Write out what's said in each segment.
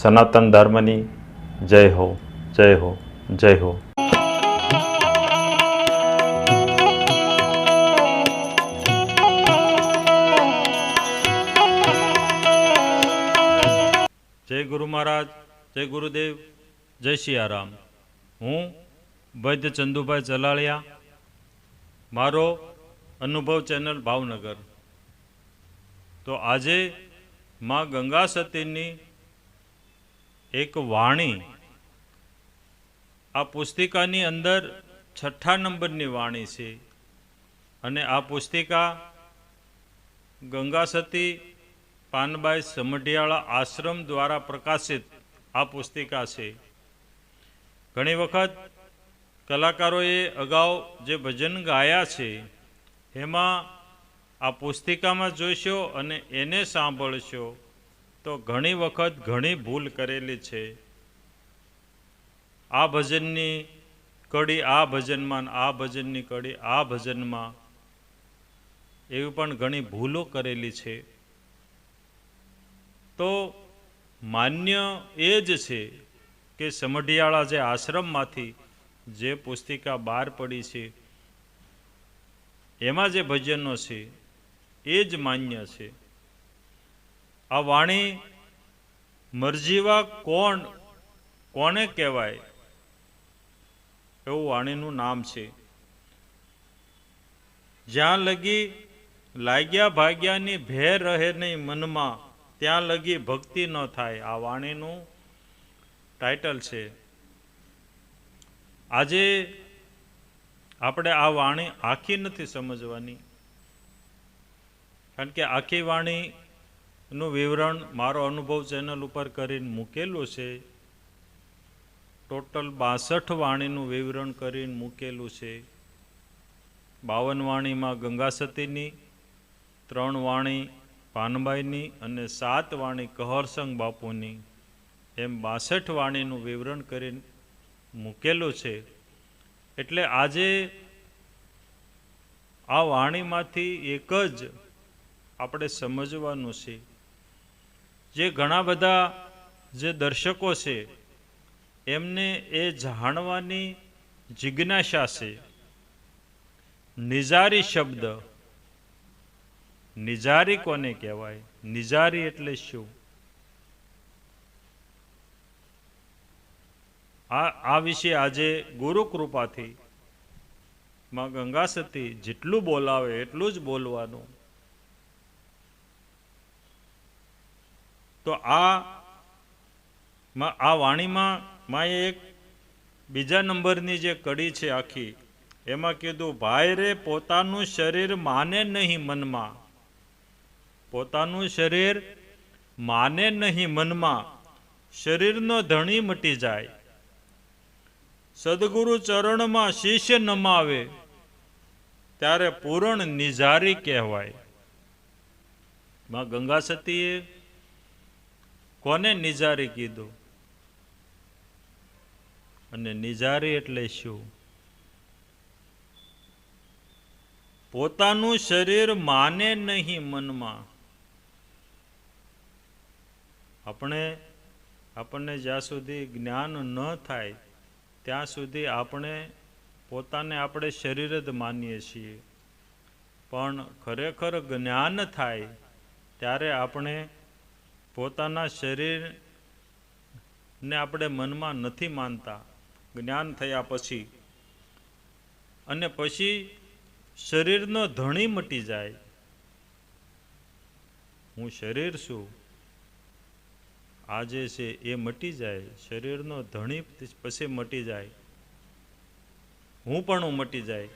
સનાતન ધર્મની જય હો જય હો જય હો. જય ગુરુ મહારાજ, જય ગુરુદેવ, જય સિયારામ હું વૈદ્ય ચંદુભાઈ જલાળિયા, મારો અનુભવ ચેનલ ભાવનગર. તો આજે માં ગંગા સતીની એક વાણી. આ પુસ્તિકાની અંદર છઠ્ઠા નંબરની વાણી છે. અને આ પુસ્તિકા ગંગા સતી પાનબાઈ સમઢિયાળા આશ્રમ દ્વારા પ્રકાશિત આ પુસ્તિકા છે. ઘણી વખત કલાકારોએ અગાઉ જે ભજન ગાયા છે, એમાં આ પુસ્તિકામાં જોઈશો અને એને સાંભળશો. તો ઘણી વખત ઘણી ભૂલ કરેલી છે. આ ભજનની કડી આ ભજનમાં આ ભજનની કડી આ ભજનમાં એવી પણ ઘણી ભૂલો કરેલી છે. તો માન્ય એ જ છે કે સમઢિયાળા જે આશ્રમમાંથી જે પુસ્તિકા બહાર પડી છે, એમાં જે ભજનો છે, એ જ માન્ય છે. આ વાણી મરજીવા કોણ, કોને કહેવાય? એવું વાણીનું નામ છે. જ્યાં લગી લાગ્યા ભાગ્યાની ભેર રહે નહીં મનમાં, ત્યાં લગી ભક્તિ ન થાય. આ વાણીનું ટાઇટલ છે. આજે આપણે આ વાણી આખી નથી સમજવાની. કારણ કે આખી વાણીનું વિવરણ મારો અનુભવ ચેનલ ઉપર કરીને મૂકેલું છે. ટોટલ બાસઠ વાણીનું વિવરણ કરીને મૂકેલું છે. બાવન વાણીમાં ગંગાસતીની, ત્રણ વાણી પાનબાઈની અને સાત વાણી કહરસંગ બાપુની. એમ બાસઠ વાણીનું વિવરણ કરીને મૂકેલું છે. એટલે આજે આ વાણીમાંથી એક જ આપણે સમજવાનું છે. જે ઘણા બધા જે દર્શકો છે, એમને એ જાણવાની જિજ્ઞાસા છે. નિજારી શબ્દ. નિઝારી કોને કહેવાય? નિઝારી એટલે શું? આ આ વિશે આજે ગુરુ કૃપાથી માં ગંગા સતી જેટલું બોલાવે એટલું જ બોલવાનું. તો આ વાણીમાં માએ એક બીજા નંબરની જે કડી છે આખી, એમાં કીધું, ભાઈ રે, પોતાનું શરીર માને નહીં મનમાં. પોતાનું શરીર માને નહીં મનમાં. શરીરનો ધણી મટી જાય. સદગુરુ ચરણમાં શિષ્ય નમાવે, ત્યારે પૂરણ નિઝારી કહેવાય. માં ગંગા સતીએ કોને નિજારી કીધું? અને નિજારી એટલે શું? પોતાનું શરીર માને નહીં મનમાં. આપણે, આપણને જ્યાં સુધી જ્ઞાન ન થાય, ત્યાં સુધી આપણે પોતાને આપણે શરીર જ માનીએ છીએ. પણ ખરેખર જ્ઞાન થાય, ત્યારે આપણે પોતાના શરીરને આપણે મનમાં નથી માનતા. જ્ઞાન થયા પછી. અને પછી શરીરનો ધણી મટી જાય. હું શરીર છું. આ જે છે એ મટી જાય. શરીરનો ધણી પછી મટી જાય. હું પણ મટી જાય.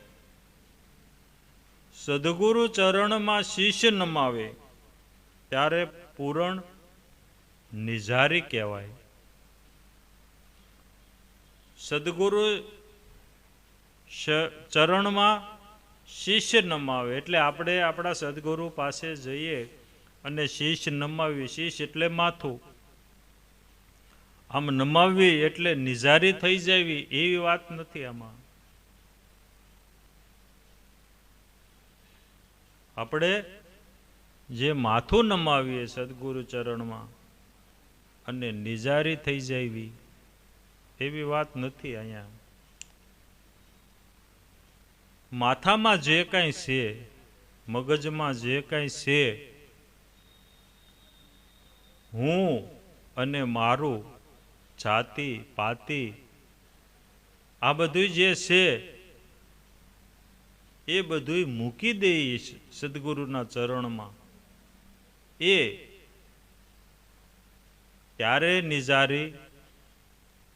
સદગુરુ ચરણમાં શિષ્ય નમાવે. ત્યારે પૂરણ નિજારી કહેવાય. સદગુરુ ચરણમાં શિષ્ય નમાવે, એટલે આપણે આપણા સદગુરુ પાસે જઈએ અને શીશ નમાવી શીશ એટલે માથું. આમ નમાવવી એટલે નિઝારી થઈ જવી, એવી વાત નથી આમાં. આપણે જે માથું નમાવીએ સદગુરુ ચરણમાં અને નિજારી થઈ જાયવી. એવી વાત નથી અહીંયા. માથામાં જે કાંઈ છે, મગજમાં જે કાંઈ છે, હું અને મારું જાતિ, પાતિ, આ બધું જે છે, એ બધું મૂકી દઈએ સદગુરુના ચરણમાં. એ ત્યારે નિઝારી,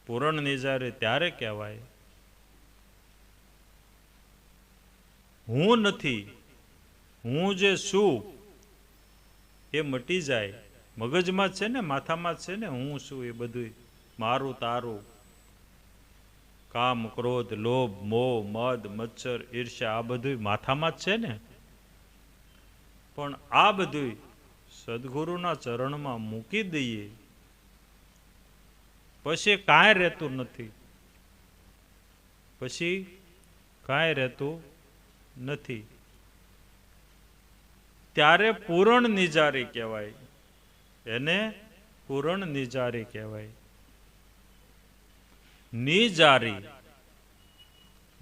પૂરણ નિઝારી ત્યારે કહેવાય. હું નથી, હું જે છું, એ મટી જાય. મગજમાં છે ને, માથામાં છે ને, હું છું એ બધું મારું તારું. કામ, ક્રોધ, લોભ, મોહ, મદ, મચ્છર, ઈર્ષ્યા, આ બધું માથામાં જ છે ને. પણ આ બધું સદગુરુના ચરણમાં મૂકી દઈએ. પછી કાંઈ રહેતું નથી. પછી કાંઈ રહેતું નથી. ત્યારે પૂરણ નિજારી કહેવાય. એને પૂરણ નિજારી કહેવાય. નિજારી.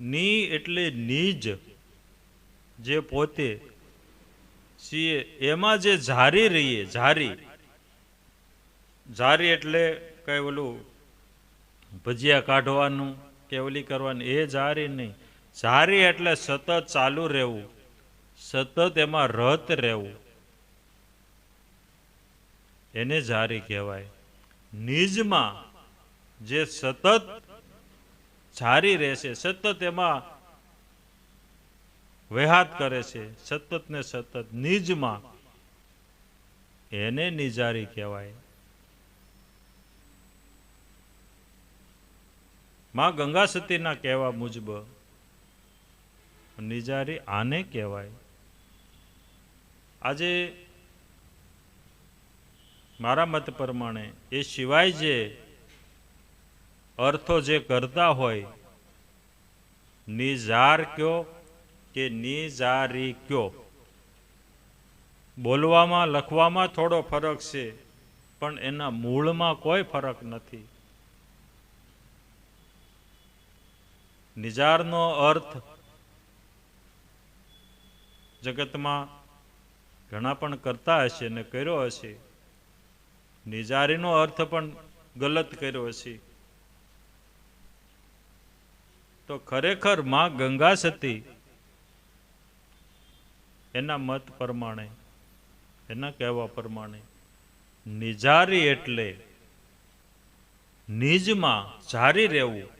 ની એટલે નિજ જે પોતે. છીએ એમાં જે ઝારી રહીએ ઝારી ઝારી એટલે કઈ ઓલું? ભજીયા કાઢવાનું કે ઓલી કરવાની, એ જારી નહીં. જારી એટલે સતત ચાલુ રહેવું. સતત એમાં રત રહેવું. એને જારી કહેવાય. નિજમાં જે સતત જારી રહેશે, સતત એમાં વેહાત કરે છે, સતત ને સતત, નિજમાં એને નિજારી કહેવાય. માં ગંગા સતીના કહેવા મુજબ, નિજારી આને કહેવાય. આજે મારા મત પ્રમાણે એ સિવાય જે અર્થો જે કરતા હોય નિઝાર કયો કે નિઝારી કયો? બોલવામાં, લખવામાં થોડો ફરક છે, પણ એના મૂળમાં કોઈ ફરક નથી. નિજારનો અર્થ જગતમાં ઘણા પણ કરતા હશે ને કર્યો હશે. નિજારીનો અર્થ પણ ગલત કર્યો હશે. તો ખરેખરમાં ગંગા સતી એના મત પ્રમાણે, એના કહેવા પ્રમાણે, નિજારી એટલે નિજમાં જારી રહેવું.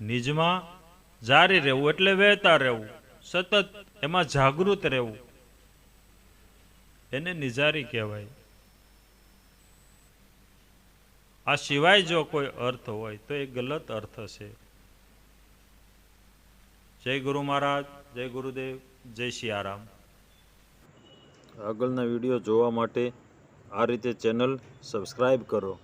નિજમાં જારી રહેવું એટલે વહેતા રહેવું. સતત એમાં જાગૃત રહેવું. એને નિજારી કહેવાય. આ સિવાય જો કોઈ અર્થ હોય તો એ ગલત અર્થ છે. જય ગુરુ મહારાજ, જય ગુરુદેવ, જય સિયારામ આગળના વીડિયો જોવા માટે આ રીતે ચેનલ સબસ્ક્રાઈબ કરો.